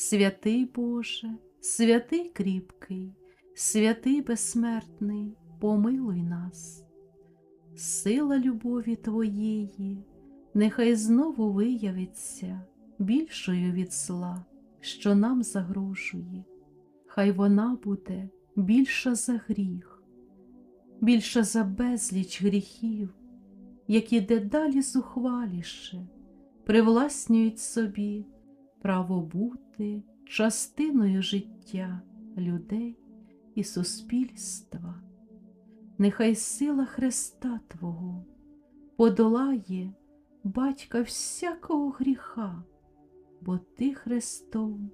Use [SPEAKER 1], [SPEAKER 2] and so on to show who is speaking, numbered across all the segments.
[SPEAKER 1] Святий Боже, святий кріпкий, святий безсмертний, помилуй нас. Сила любові Твоєї, нехай знову виявиться більшою від зла, що нам загрожує. Хай вона буде більша за гріх, більша за безліч гріхів, які дедалі зухваліше привласнюють собі право бути частиною життя людей і суспільства. Нехай сила Христа Твого подолає батька всякого гріха, бо Ти Христом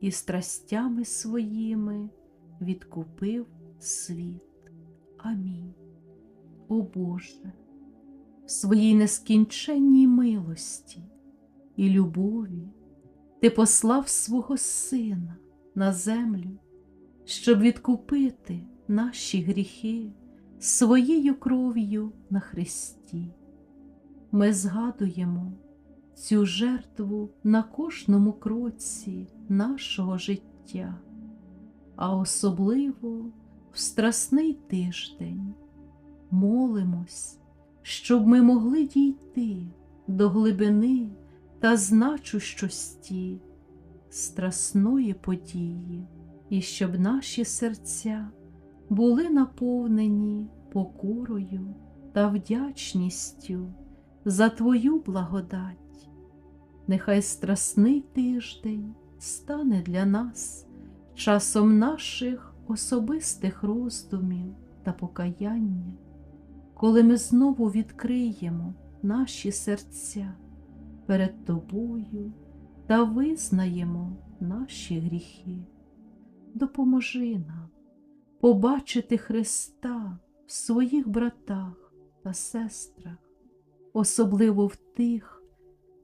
[SPEAKER 1] і страстями своїми відкупив світ. Амінь. О Боже, в своїй нескінченній милості і любові Ти послав свого Сина на землю, щоб відкупити наші гріхи своєю кров'ю на Христі. Ми згадуємо цю жертву на кожному кроці нашого життя, а особливо в страсний тиждень молимось, щоб ми могли дійти до глибини та значущості страсної події, і щоб наші серця були наповнені покорою та вдячністю за Твою благодать. Нехай страсний тиждень стане для нас часом наших особистих роздумів та покаяння, коли ми знову відкриємо наші серця перед Тобою та визнаємо наші гріхи. Допоможи нам побачити Христа в своїх братах та сестрах, особливо в тих,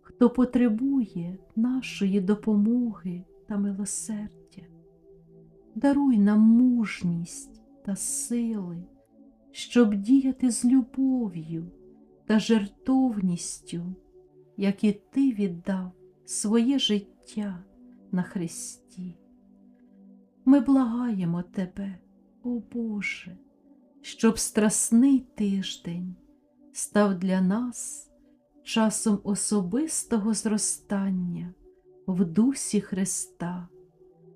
[SPEAKER 1] хто потребує нашої допомоги та милосердя. Даруй нам мужність та сили, щоб діяти з любов'ю та жертовністю, як і Ти віддав своє життя на Христі. Ми благаємо Тебе, о Боже, щоб страсний тиждень став для нас часом особистого зростання в дусі Христа,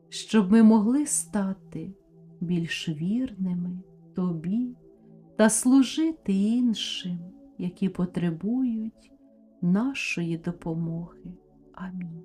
[SPEAKER 1] щоб ми могли стати більш вірними Тобі та служити іншим, які потребують нашої допомоги. Амінь.